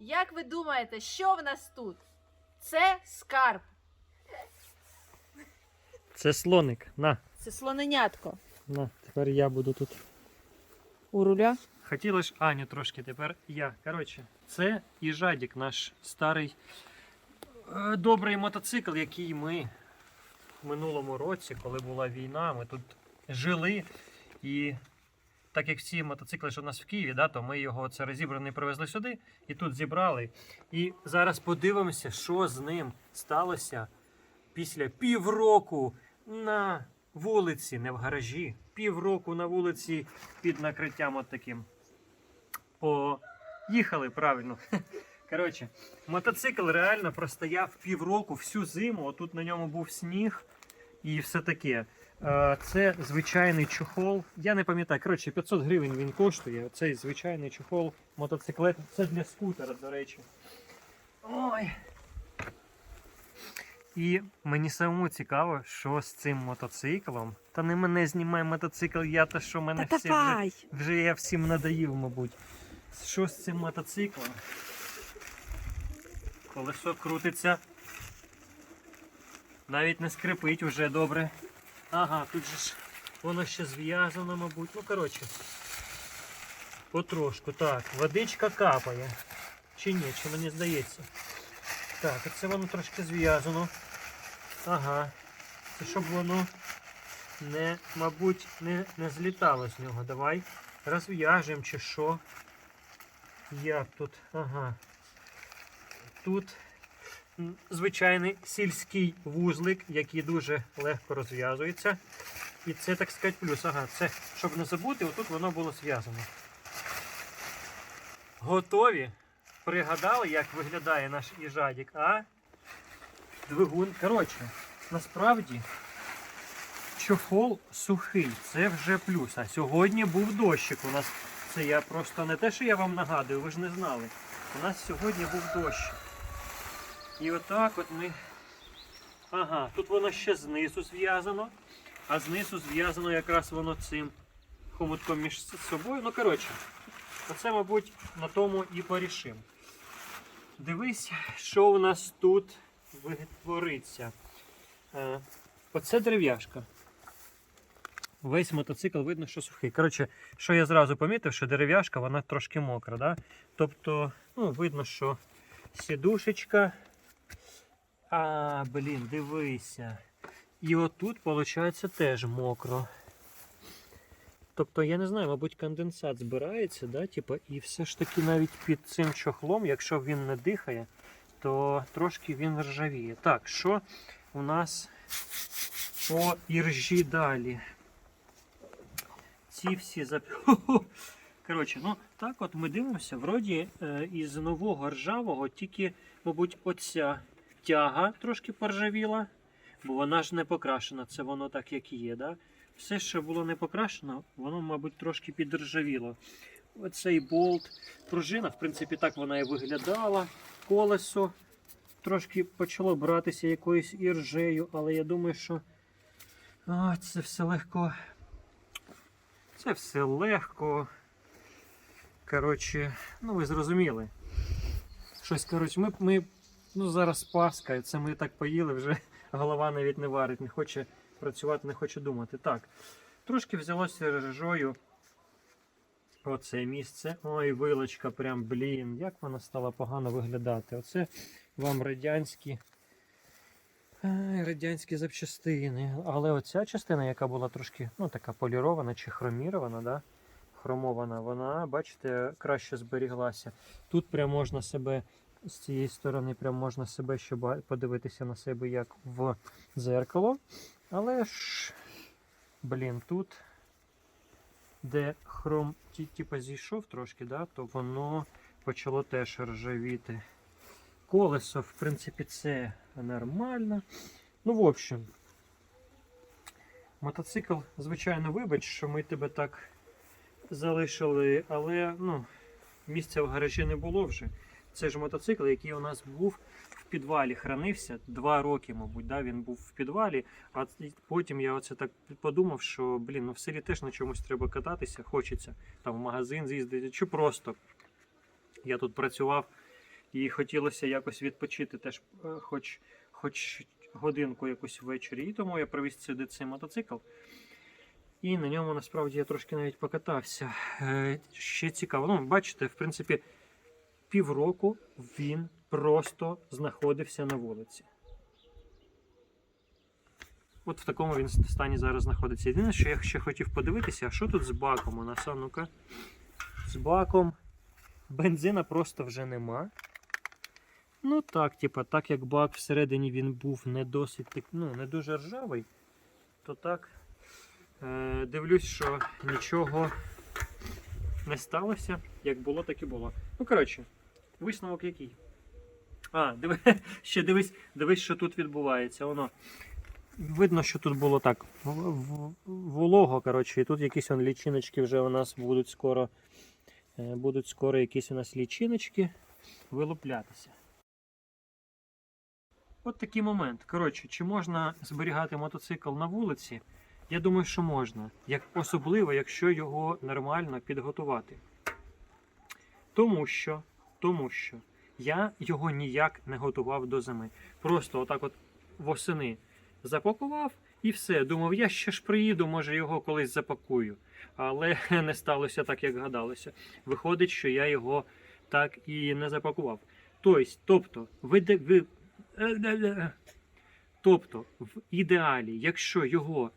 Як ви думаєте, що в нас тут? Це скарб. Це слоник. На, Це слоненятко. на, тепер я буду тут. У руля. Хотіли ж Аню трошки, тепер я. Коротше, це їжадік, наш старий е, добрий мотоцикл, який ми в минулому році, коли була війна, ми тут жили. І так як всі мотоцикли, що у нас в Києві, да, то ми його це розібраний привезли сюди і тут зібрали. І зараз подивимося, що з ним сталося після півроку на вулиці, не в гаражі, півроку на вулиці під накриттям от таким. Поїхали правильно. Коротше, мотоцикл реально простояв півроку всю зиму. Отут на ньому був сніг і все таке. Е, Це звичайний чохол. Я не пам'ятаю. Коротше, 500 гривень він коштує. Цей звичайний чохол мотоциклет. Це для скутера, до речі. Ой. І мені самому цікаво, що з цим мотоциклом. Та не мене знімає мотоцикл, я та що мене Та всі вже, вже я всім надоїв, мабуть. Що з цим мотоциклом? Колесо крутиться. Навіть не скрипить уже добре. Ага, тут же ж воно ще зв'язано, мабуть. Ну, коротше. Потрошку. Так, водичка капає. Чи ні, чи мені здається. Так, оце воно трошки зв'язано. Ага. Це щоб воно не, мабуть, не, не злітало з нього. Давай розв'яжемо чи що. Як тут? Ага. Тут звичайний сільський вузлик, який дуже легко розв'язується. І це, так сказати, плюс. Ага, це, щоб не забути, отут воно було зв'язано. Готові? Пригадали, як виглядає наш їжадік, а? Двигун. Коротше, насправді чохол сухий, це вже плюс. А сьогодні був дощик у нас. Це я просто не те, що я вам нагадую, ви ж не знали. У нас сьогодні був дощ. І отак от ми. Ага, тут воно ще знизу зв'язано, а знизу зв'язано якраз воно цим хомутком між собою. Ну, коротше, оце, мабуть, на тому і порішимо. Дивись, що у нас тут витвориться. Е, Оце дерев'яшка. Весь мотоцикл видно, що сухий. Коротше, що я зразу помітив, що дерев'яшка вона трошки мокра. Да? Тобто, ну, видно, що сідушечка. А, блін, дивися. І отут, виходить, теж мокро. Тобто, я не знаю, мабуть, конденсат збирається, да? типу, і все ж таки навіть під цим чохлом, якщо він не дихає, то трошки він ржавіє. Так, що у нас по іржі далі? Ці всі зап... Коротше, ну так от ми дивимося, вроді е, із нового ржавого тільки, мабуть, оця тяга трошки поржавіла, бо вона ж не покрашена, це воно так, як є. Да? Все, що було не покрашено, воно, мабуть, трошки підржавіло. Оцей болт, пружина, в принципі, так вона і виглядала. Колесо трошки почало братися якоюсь іржею, але я думаю, що а, це все легко. Це все легко. Коротше, ну ви зрозуміли. Щось, коротше, ми, ми ну зараз Пасха, і це ми так поїли, вже голова навіть не варить, не хоче працювати, не хоче думати. Так, трошки взялося ржою. Оце місце. Ой, вилочка, прям, блін, як вона стала погано виглядати. Оце вам радянські. Радянські запчастини. Але оця частина, яка була трошки ну, така полірована чи хромірована, да? хромована, вона, бачите, краще зберіглася. Тут прям можна себе з цієї сторони прям можна себе ще подивитися на себе як в дзеркало. Але ж, блін, тут, де хром типа зійшов трошки, да, то воно почало теж ржавіти. Колесо, в принципі, це нормально. Ну, в общем, мотоцикл, звичайно, вибач, що ми тебе так залишили, але ну, місця в гаражі не було вже. Це ж мотоцикл, який у нас був в підвалі, хранився два роки, мабуть, да, він був в підвалі. А потім я оце так подумав, що блін, ну в селі теж на чомусь треба кататися, хочеться там в магазин з'їздити, чи просто. Я тут працював І хотілося якось відпочити теж, е, хоч, хоч годинку якусь ввечері. І тому я привіз сюди цей мотоцикл. І на ньому насправді я трошки навіть покатався. Е, ще цікаво. Ну, бачите, в принципі, півроку він просто знаходився на вулиці. От в такому він стані зараз знаходиться. Єдине, що я ще хотів подивитися, а що тут з баком у нас? А ну-ка. З баком бензина просто вже нема. Ну так, типа, так як бак всередині він був не досить ну, не дуже ржавий, то так. Е, дивлюсь, що нічого не сталося. Як було, так і було. Ну, коротше, висновок який. А, диви, ще дивись, дивись, що тут відбувається. Воно. Видно, що тут було так. Волого, коротше, і тут якісь он, лічиночки вже у нас будуть скоро. е, Будуть скоро якісь у нас лічиночки вилуплятися. От такий момент. Коротше, чи можна зберігати мотоцикл на вулиці? Я думаю, що можна. Як, особливо, якщо його нормально підготувати. Тому що, тому що я його ніяк не готував до зими. Просто отак от восени запакував і все. Думав, я ще ж приїду, може його колись запакую. Але не сталося так, як гадалося. Виходить, що я його так і не запакував. Тобто, ви, ви, тобто, в ідеалі, якщо його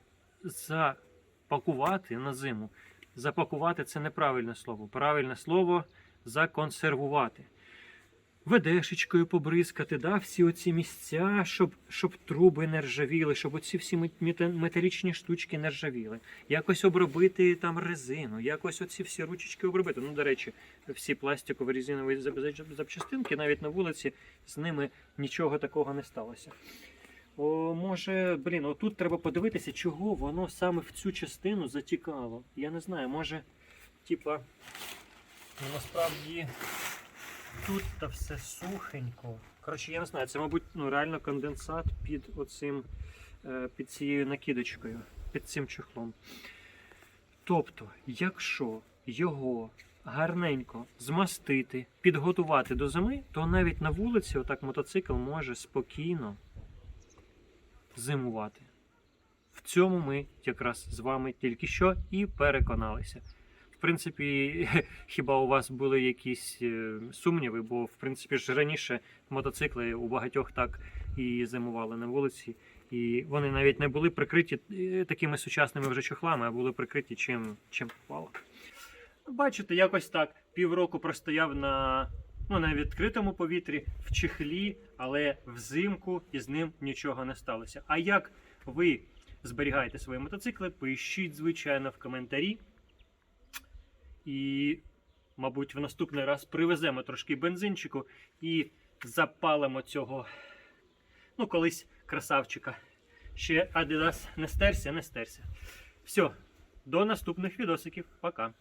запакувати на зиму, запакувати це неправильне слово. Правильне слово законсервувати. Ведешечкою побризкати, да, всі оці місця, щоб, щоб труби не ржавіли, щоб оці всі металічні штучки не ржавіли. Якось обробити там резину, якось оці всі ручечки обробити. Ну, до речі, всі пластикові резинові зап- зап- запчастинки, навіть на вулиці, з ними нічого такого не сталося. О, може, блін, отут треба подивитися, чого воно саме в цю частину затікало. Я не знаю, може, типа, ну, насправді тут та все сухенько. Коротше, я не знаю, це, мабуть, ну, реально конденсат під оцим, е, під цією накидочкою, під цим чехлом. Тобто, якщо його гарненько змастити, підготувати до зими, то навіть на вулиці отак мотоцикл може спокійно зимувати. В цьому ми якраз з вами тільки що і переконалися. Принципі, хіба у вас були якісь е, сумніви, бо в принципі ж раніше мотоцикли у багатьох так і зимували на вулиці, і вони навіть не були прикриті е, такими сучасними вже чохлами, а були прикриті чим, чим попало. Бачите, якось так півроку простояв на, ну, на відкритому повітрі, в чехлі, але взимку із ним нічого не сталося. А як ви зберігаєте свої мотоцикли, пишіть, звичайно, в коментарі. І, мабуть, в наступний раз привеземо трошки бензинчику і запалимо цього, ну, колись красавчика. Ще Adidas не стерся, не стерся. Все, до наступних відосиків. Пока.